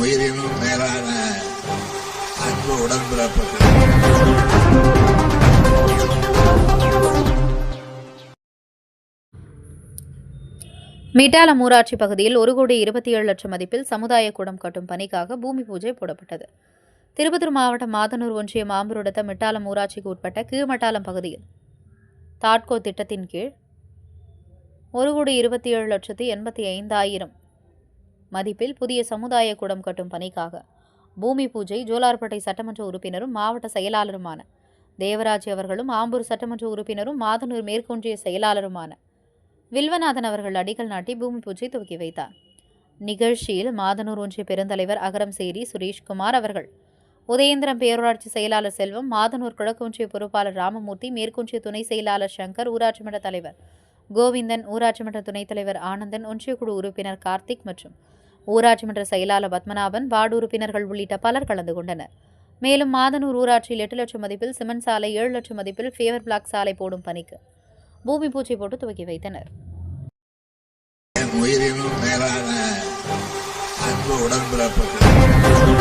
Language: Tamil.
உயிரினும் மேலான அன்பு உடன்பிறப்புகள். மிட்டாலம் ஊராட்சி பகுதியில் ஒரு கோடி இருபத்தி ஏழு லட்சம் மதிப்பில் சமுதாய கூடம் கட்டும் பணிக்காக பூமி பூஜை போடப்பட்டது. திருப்பத்தூர் மாவட்டம் மாதனூர் ஒன்றிய மாம்புருடத்த மிட்டாலம் ஊராட்சிக்கு உட்பட்ட கீழ்மட்டாலம் பகுதியில் தாட்கோ திட்டத்தின் கீழ் ஒரு கோடி இருபத்தி ஏழு லட்சத்தி எண்பத்தி ஐந்தாயிரம் மதிப்பில் புதிய சமுதாய கூடம் கட்டும் பணிக்காக. பூமி பூஜை ஜோலார்பேட்டை சட்டமன்ற உறுப்பினரும் மாவட்ட செயலாளருமான. தேவராஜ் அவர்களும் ஆம்பூர் சட்டமன்ற உறுப்பினரும் மாதனூர் மேற்கொன்றிய செயலாளருமான. வில்வநாதன் அவர்கள் அடிக்கல் நாட்டி பூமி பூஜை துவக்கி வைத்தார். நிகழ்ச்சியில் மாதனூர் ஒன்றிய பெருந்தலைவர் அகரம் சேரி சுரேஷ்குமார் அவர்கள் உதயந்திரம் பேரூராட்சி செயலாளர் செல்வம் மாதனூர் கிழக்கு ஒன்றிய பொறுப்பாளர் ராமமூர்த்தி மேற்கொன்றிய துணை செயலாளர் சங்கர் ஊராட்சி மன்ற தலைவர் கோவிந்தன் ஊராட்சி மன்ற துணைத் தலைவர் ஆனந்தன் ஒன்றிய குழு உறுப்பினர் கார்த்திக் மற்றும் ஊராட்சி மன்ற செயலாளர் பத்மநாபன் வார்டு உறுப்பினர்கள் உள்ளிட்ட பலர் கலந்து கொண்டனர். மேலும் மாதனூர் ஊராட்சியில் எட்டு லட்சம் மதிப்பில் சிமெண்ட் சாலை ஏழு லட்சம் மதிப்பில் ஃபேவர் பிளாக் சாலை போடும் பணிக்கு பூமி பூச்சி போட்டு துவக்கி வைத்தனர். உயிரினும் மேலான அன்பு உடன்பிறப்புகள்